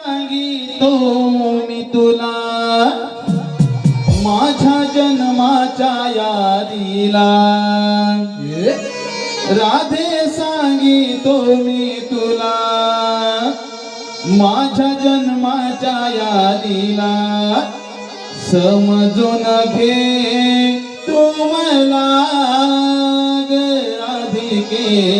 सांगितो मी तुला माझ्या जन्माच्या यादीला राधे सांगितो मी तुला माझ्या जन्माच्या यादीला समजून घे तू मला राधिके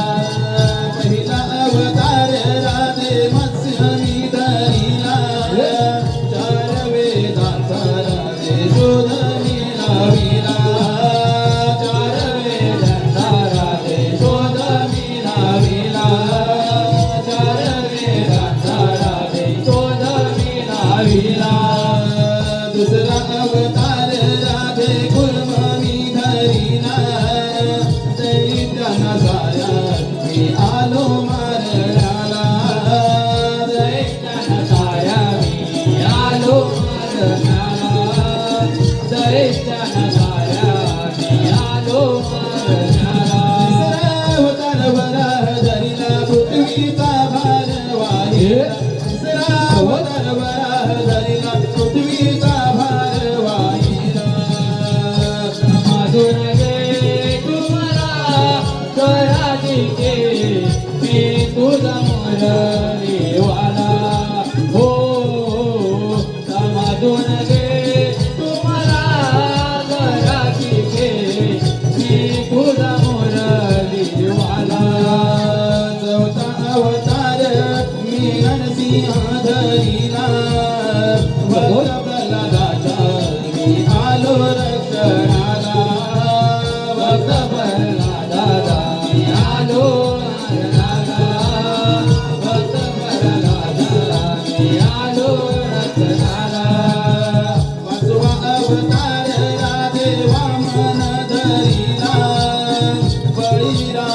Oh,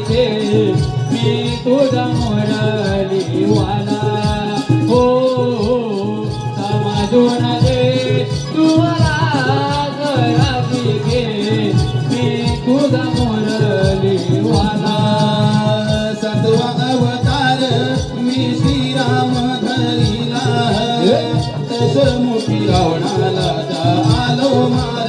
पाहिजे. मी तुझा मुरलीवाला हो, हो समजून दे तुला जरावी मी तुझा मुरलीवाला सत्व अवतार मी श्रीराम धरिला तस मोठी रावणाला आलो मार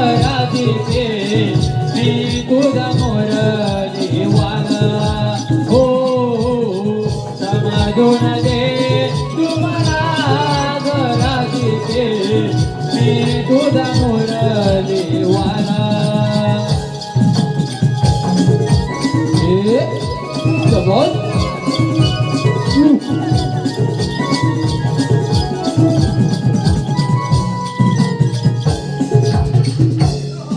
घराची ते मी तुझा मोर देवाला हो समजून दे तुम्हाला घराची मी तुझा मोर देवाला हे समज